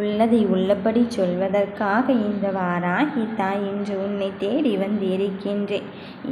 உள்ளதை உள்ளபடி சொல்வதற்காக இந்த வாராகி தாய் இன்று உன்னை தேடி வந்திருக்கின்றேன்.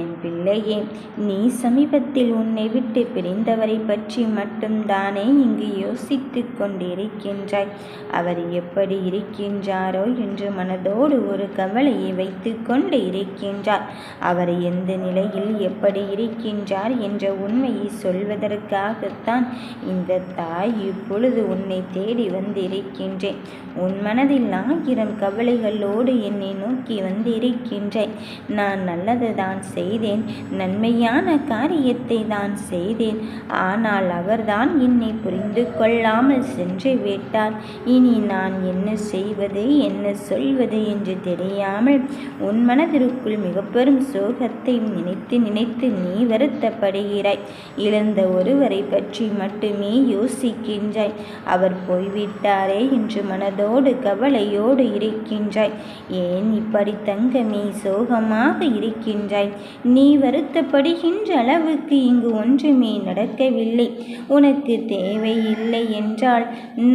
என் பிள்ளையே நீ சமீபத்தில் உன்னை விட்டு பிரிந்தவரை பற்றி மட்டும்தானே இங்கு யோசித்து கொண்டிருக்கின்றாய். அவர் எப்படி இருக்கின்றாரோ என்று மனதோடு ஒரு கவலையை வைத்து கொண்டு இருக்கின்றார். அவர் எந்த நிலையில் எப்படி இருக்கின்றார் என்ற உண்மையை சொல்வதற்காகத்தான் இந்த தாய் இப்பொழுது உன்னை தேடி வந்திருக்கின்றேன். உன் மனதில் ஆயிரம் கவலைகளோடு என்னை நோக்கி வந்திருக்கின்றாய். நான் நல்லது தான் செய்தேன். நன்மையான காரியத்தை தான் செய்தேன். ஆனால் அவர்தான் என்னை புரிந்து கொள்ளாமல் சென்று விட்டார். இனி நான் என்ன செய்வது என்ன சொல்வது என்று தெரியாமல் உன் மனதிற்குள் மிக பெரும் சோகத்தை நினைத்து நினைத்து நீ வருத்தப்படுகிறாய். இழந்த ஒருவரை பற்றி மட்டுமே யோசிக்கின்றாய். அவர் போய்விட்டாரே என்று மனதோடு கவலையோடு இருக்கின்றாய். ஏன் இப்படி தங்கமே சோகமாக இருக்கின்றாய்? நீ வருத்தப்படுகின்ற அளவுக்கு இங்கு ஒன்றுமே நடக்கவில்லை. உனக்கு தேவையில்லை என்றால்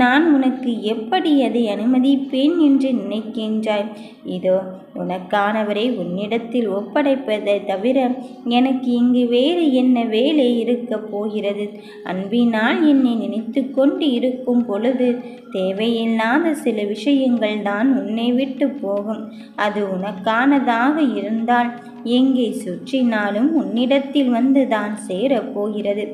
நான் உனக்கு எப்படி அதை அனுமதிப்பேன் என்று நினைக்கின்றாய்? இதோ உனக்கானவரை உன்னிடத்தில் ஒப்படைப்பதை தவிர எனக்கு இங்கு வேறு என்ன வேலை இருக்கப் போகிறது? அன்பினால் என்னை நினைத்து கொண்டு இருக்கும் பொழுது தேவையில்லாத சில விஷயங்கள் தான் உன்னை விட்டு போகும். அது உனக்கானதாக இருந்தால் எங்கே சுற்றினாலும் உன்னிடத்தில் வந்து தான் சேரப்போகிறது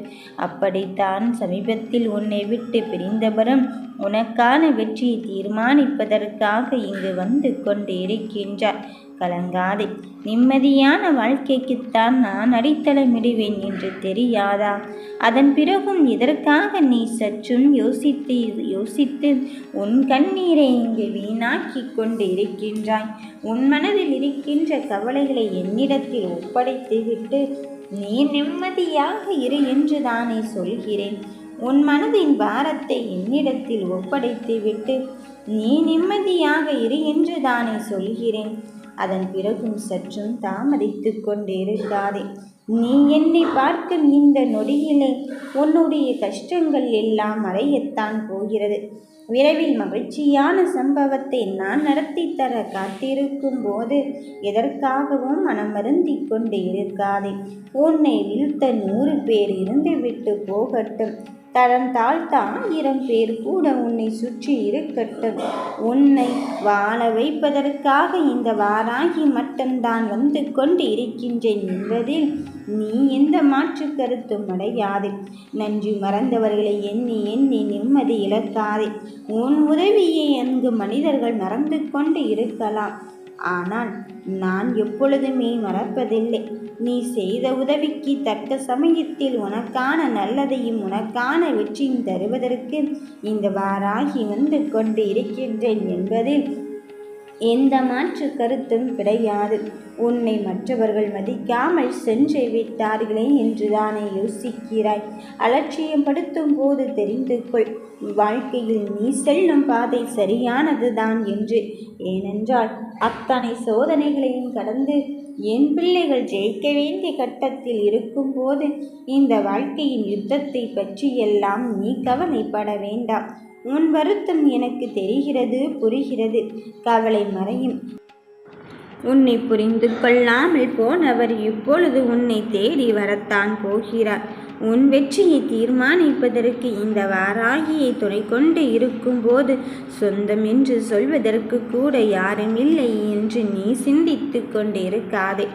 அப்படித்தான் சமீபத்தில் உன்னை விட்டு பிரிந்தவரும் உனக்கான வெற்றியை தீர்மானிப்பதற்காக இங்கு வந்து கொண்டு இருக்கின்றார் கலங்காதே. நிம்மதியான வாழ்க்கைக்குத்தான் நான் அடித்தளமிடுவேன் என்று தெரியாதா? அதன் பிறகும் இதற்காக நீ சற்றும் யோசித்து யோசித்து உன் கண்ணீரை இங்கு வீணாக்கி கொண்டு இருக்கின்றாய்? உன் மனதில் இருக்கின்ற கவலைகளை என்னிடத்தில் ஒப்படைத்து விட்டு நீ நிம்மதியாக இரு என்று தானே சொல்கிறேன். உன் மனதின் பாரத்தை என்னிடத்தில் ஒப்படைத்துவிட்டு நீ நிம்மதியாக இரு என்று தானே சொல்கிறேன். அதன் பிறகும் சற்றும் தாமதித்து கொண்டிருக்காதே. நீ என்னை பார்க்கும் இந்த நொடியிலே உன்னுடைய கஷ்டங்கள் எல்லாம் மறையத்தான் போகிறது. விரைவில் மகிழ்ச்சியான சம்பவத்தை நான் நடத்தி தர காத்திருக்கும் போது எதற்காகவும் மனம் வருந்தி கொண்டு இருக்காதே. உன்னை வீழ்த்த நூறு பேர் இருந்துவிட்டு போகட்டும். தரம் தாழ்த்தான இரம் பேர் கூட உன்னை சுற்றி இருக்கட்டும். உன்னை வாழ வைப்பதற்காக இந்த வாராகி மட்டும்தான் வந்து கொண்டு இருக்கின்றேன் என்பதில் நீ எந்த மாற்று கருத்தும் அடையாது. நன்றி மறந்தவர்களை எண்ணி எண்ணி நிம்மதி இழக்காதே. உன் உதவியை அங்கு மனிதர்கள் மறந்து கொண்டு இருக்கலாம். ஆனால் நான் எப்பொழுதுமே மறப்பதில்லை. நீ செய்த உதவிக்கு தக்க சமயத்தில் உனக்கான நல்லதையும் உனக்கான வெற்றியும் தருவதற்கு இந்த வாராகி வந்து கொண்டு இருக்கின்றேன் என்பதில் எந்த மாற்று கருத்தும் கிடையாது. உன்னை மற்றவர்கள் மதிக்காமல் சென்று விட்டார்களே என்றுதானே யோசிக்கிறாய். அலட்சியம் படுத்தும் போது தெரிந்து கொள். வாழ்க்கையில் நீ செல்லும் பாதை சரியானதுதான் என்று. ஏனென்றால் அத்தனை சோதனைகளையும் கடந்து என் பிள்ளைகள் ஜெயிக்க வேண்டிய கட்டத்தில் இருக்கும்போது இந்த வாழ்க்கையின் யுத்தத்தை பற்றியெல்லாம் நீ கவலைப்பட வேண்டாம். உன் வருத்தம் எனக்கு தெரிகிறது புரிகிறது. கவலை மறையும். உன்னை புரிந்து கொள்ளாமல் போனவர் இப்பொழுது உன்னை தேடி வரத்தான் போகிறார். உன் வெற்றியை தீர்மானிப்பதற்கு இந்த வாராகியை துணை கொண்டு இருக்கும்போது சொந்தம் என்று சொல்வதற்கு கூட யாரும் இல்லை என்று நீ சிந்தித்து கொண்டிருக்காதே.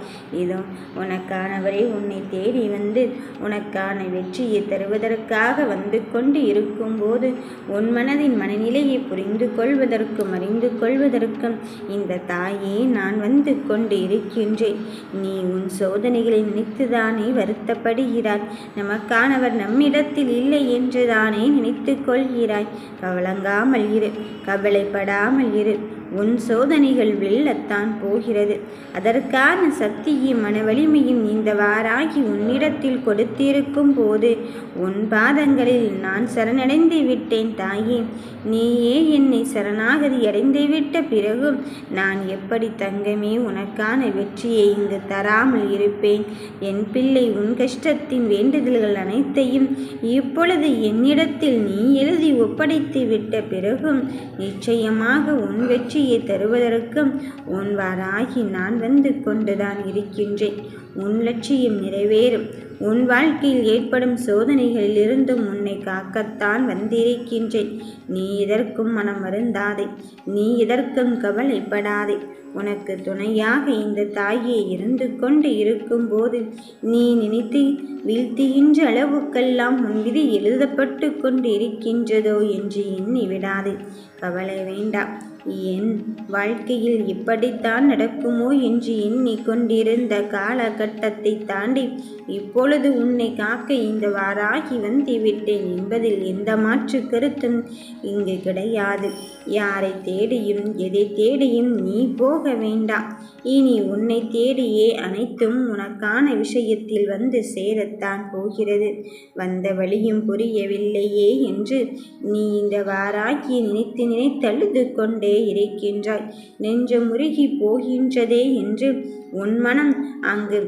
இதோ உனக்கானவரை உன்னை தேடி வந்து உனக்கான வெற்றியை தருவதற்காக வந்து கொண்டு இருக்கும்போது உன் மனதின் மனநிலையை புரிந்து கொள்வதற்கும் அறிந்து கொள்வதற்கும் இந்த தாயே நான் வந்து கொண்டு இருக்கின்றேன். நீ உன் சோதனைகளை நினைத்துதானே வருத்தப்படுகிறாய். நம நமக்கானவர் நம்மிடத்தில் இல்லை என்று தானே நினைத்து கொள்கிறாய். கவலங்காமல் இரு கவலைப்படாமல் இரு. உன் சோதனைகள் வெல்லத்தான் போகிறது. அதற்கான சக்தியும் மன வலிமையும் இந்த வாராகி உன்னிடத்தில் கொடுத்திருக்கும் போது உன் பாதங்களில் நான் சரணடைந்து விட்டேன் தாயே. நீயே என்னை சரணாகதி அடைந்து விட்ட பிறகும் நான் எப்படி தங்கமே உனக்கான வெற்றியை இங்கு தராமல் இருப்பேன்? என் பிள்ளை உன் கஷ்டத்தின் வேண்டுதல்கள் அனைத்தையும் இப்பொழுது என்னிடத்தில் நீ எழுதி ஒப்படைத்து விட்ட பிறகும் நிச்சயமாக உன் வெற்றி மகிழ்ச்சியை தருவதற்கும் உன் வாராகி நான் வந்து கொண்டுதான் இருக்கின்றேன். உன் லட்சியம் நிறைவேறும். உன் வாழ்க்கையில் ஏற்படும் சோதனைகளிலிருந்தும் உன்னை காக்கத்தான் வந்திருக்கின்றேன். நீ இதற்கும் மனம் வருந்தாதே. நீ இதற்கும் கவலைப்படாதே. உனக்கு துணையாக இந்த தாயே இருந்து கொண்டு இருக்கும்போது நீ நினைத்து வீழ்த்துகின்ற அளவுக்கெல்லாம் உன் விதி எழுதப்பட்டு கொண்டு இருக்கின்றதோ என்று எண்ணி விடாதே. கவலை வேண்டாம் என் வாழ்க்கையில் இப்படித்தான் நடக்குமோ என்று எண்ணிக்கொண்டிருந்த காலகட்டத்தை தாண்டி இப்போ அப்பொழுது உன்னை காக்க இந்த வாராகி வந்துவிட்டேன் என்பதில் எந்த மாற்று கருத்தும் இங்கு கிடையாது. யாரை தேடியும் எதை தேடியும் நீ போக வேண்டாம் இனி உன்னை தேடியே அனைத்தும் உனக்கான விஷயத்தில் வந்து சேரத்தான் போகிறது. வந்த வழியும் புரியவில்லையே என்று நீ இந்த வாராகியை நினைத்து நினைத்தழுது கொண்டே இருக்கின்றாய். நெஞ்சு முருகி போகின்றதே என்று உன் மனம் அங்கு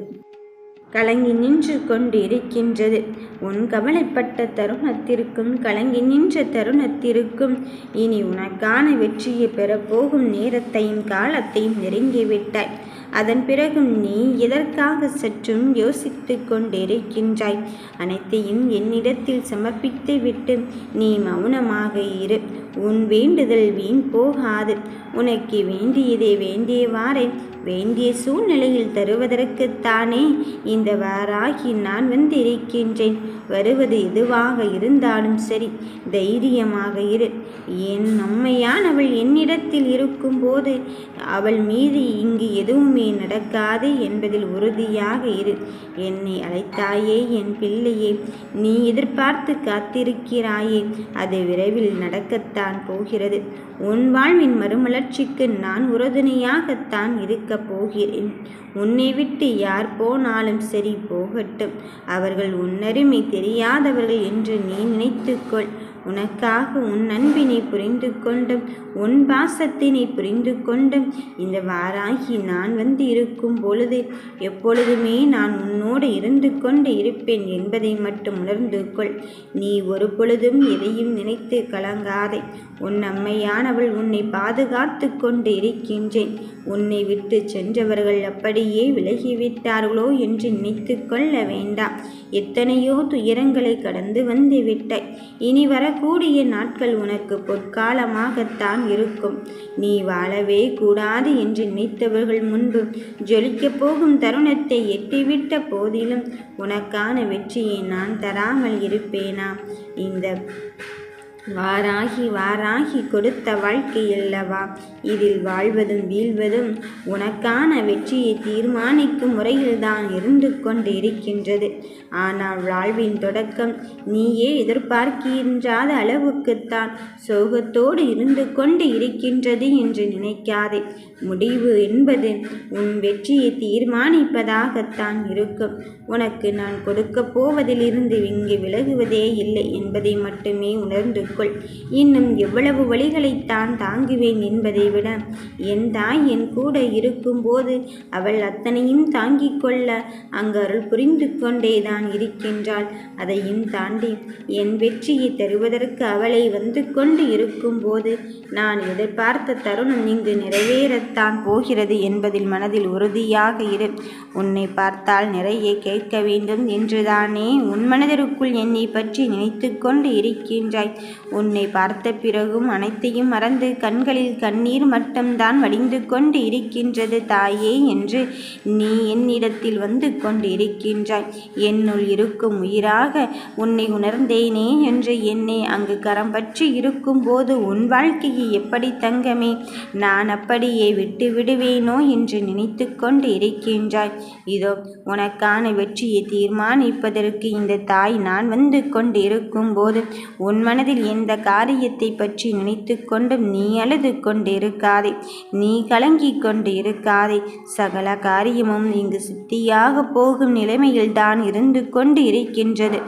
கலங்கி நின்று கொண்டிருக்கின்றது. உன் கவலைப்பட்ட தருணத்திற்கும் கலங்கி நின்ற தருணத்திற்கும் இனி உனக்கான வெற்றியை பெறப்போகும் நேரத்தையும் காலத்தையும் நெருங்கிவிட்டாய். அதன் பிறகும் நீ எதற்காக சற்றும் யோசித்து கொண்டிருக்கின்றாய்? அனைத்தையும் என்னிடத்தில் சமர்ப்பித்து விட்டு நீ மௌனமாக இரு. உன் வேண்டுதல் வீண் போகாது. உனக்கு வேண்டியதை வேண்டியவாறே. வேண்டிய சூழ்நிலையில் தருவதற்குத்தானே இந்த வாராகி நான் வந்திருக்கின்றேன். வருவது எதுவாக இருந்தாலும் சரி தைரியமாக இரு. என் நம்மையானவள் என்னிடத்தில் இருக்கும்போது அவள் மீது இங்கு எதுவுமே நடக்காது என்பதில் உறுதியாக இரு. என்னை அழைத்தாயே என் பிள்ளையே நீ எதிர்பார்த்து காத்திருக்கிறாயே அது விரைவில் நடக்கத்தான் போகிறது. உன் வாழ்வின் மறுமலர்ச்சிக்கு நான் உறுதுணையாகத்தான் இருக்கப் போகிறேன். உன்னை விட்டு யார் போனாலும் சரி போகட்டும். அவர்கள் உன்னருமை தெரியாதவர்கள் என்று நீ நினைத்துக்கொள். உனக்காக உன் அன்பினை புரிந்து கொண்டும் உன் பாசத்தினை புரிந்து கொண்டும் இந்த வாராகி நான் வந்து இருக்கும் பொழுது எப்பொழுதுமே நான் உன்னோடு இருந்து கொண்டு இருப்பேன் என்பதை மட்டும் உணர்ந்து கொள். நீ ஒரு பொழுதும் எதையும் நினைத்து கலங்காதே. உன் அம்மையானவள் உன்னை பாதுகாத்து கொண்டு இருக்கின்றேன். உன்னை விட்டு சென்றவர்கள் அப்படியே விலகிவிட்டார்களோ என்று நினைத்து கொள்ள வேண்டாம். எத்தனையோ துயரங்களை கடந்து வந்து விட்டாய். இனி வரக்கூடிய நாட்கள் உனக்கு பொற்காலமாகத்தான் இருக்கும். நீ வாழவே கூடாது என்று நினைத்தவர்கள் முன்பு ஜொலிக்கப் போகும் தருணத்தை எட்டிவிட்ட போதிலும் உனக்கான வெற்றியை நான் தராமல் இருப்பேனா? இந்த வாராகி வாராகி கொடுத்த வாழ்க்கை அல்லவா? இதில் வாழ்வதும் வீழ்வதும் உனக்கான வெற்றியை தீர்மானிக்கும் முறையில்தான் இருந்து கொண்டு இருக்கின்றது. ஆனால் வாழ்வின் தொடக்கம் நீயே எதிர்பார்க்கின்றாத அளவுக்குத்தான் சோகத்தோடு இருந்து கொண்டு இருக்கின்றது என்று நினைக்காதே. முடிவு என்பது உன் வெற்றியை தீர்மானிப்பதாகத்தான் இருக்கும். உனக்கு நான் கொடுக்கப் போவதிலிருந்து இங்கு விலகுவதே இல்லை என்பதை மட்டுமே உணர்ந்து கொள். இன்னும் எவ்வளவு வழிகளைத்தான் தாங்குவேன் என்பதை விட என் தாய் என் கூட இருக்கும்போது அவள் அத்தனையும் தாங்கிக் கொள்ள அங்கு அருள் புரிந்து கொண்டேதான் இருக்கின்றாள். அதையும் தாண்டி என் வெற்றியை தருவதற்கு அவளை வந்து கொண்டு இருக்கும்போது நான் எதிர்பார்த்த தருணம் இங்கு நிறைவேறத்தான் போகிறது என்பதில் மனதில் உறுதியாக இரு. உன்னை பார்த்தால் நிறைய கேட்க வேண்டும் என்றுதானே உன் மனதிற்குள் என்னை பற்றி நினைத்து கொண்டு இருக்கின்றாய். உன்னை பார்த்த பிறகும் அனைத்தையும் மறந்து கண்களில் கண்ணீர் மட்டும்தான் வடிந்து கொண்டு இருக்கின்றது தாயே என்று நீ என்னிடத்தில் வந்து கொண்டு இருக்கின்றாய் என்னுள் இருக்கும் உயிராக உன்னை உணர்ந்தேனே என்று என்னை அங்கு கரம் பற்றி இருக்கும்போது உன் வாழ்க்கையை எப்படி தங்கமே? நான் அப்படியே விட்டு விடுவேனோ என்று நினைத்து கொண்டு இருக்கின்றாய். இதோ உனக்கான வெற்றியை தீர்மானிப்பதற்கு இந்த தாய் நான் வந்து கொண்டு இருக்கும்போது உன் மனதில் என் இந்த காரியத்தை பற்றி நினைத்து கொண்டும் நீ அழுது கொண்டிருக்காதே. நீ கலங்கிக் கொண்டு இருக்காதே சகல காரியமும் இங்கு சித்தியாக போகும் நிலைமையில்தான் இருந்து கொண்டு இருக்கின்றது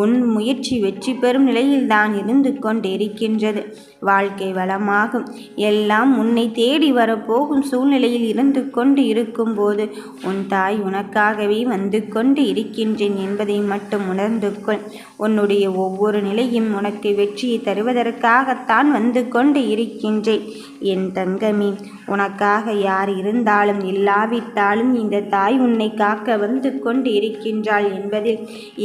உன் முயற்சி வெற்றி பெறும் நிலையில்தான் இருந்து கொண்டு இருக்கின்றது வாழ்க்கை வளமாகும். எல்லாம் உன்னை தேடி வரப்போகும் சூழ்நிலையில் இருந்து கொண்டு இருக்கும்போது உன் தாய் உனக்காகவே வந்து கொண்டு இருக்கின்றேன் என்பதை மட்டும் உணர்ந்து கொள். உன்னுடைய ஒவ்வொரு நிலையும் உனக்கு வெற்றியை தருவதற்காகத்தான் வந்து கொண்டு இருக்கின்றேன். என் தங்கமே உனக்காக யார் இருந்தாலும் இல்லாவிட்டாலும் இந்த தாய் உன்னை காக்க வந்து கொண்டு இருக்கின்றாள் என்பதில்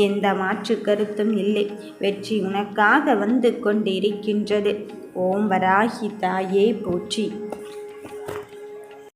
எந்த மாற்று கருத்தும் இல்லை. வெற்றி உனக்காக வந்து கொண்டு இருக்கின்றது. ஓம் வராகி தாயே போற்றி.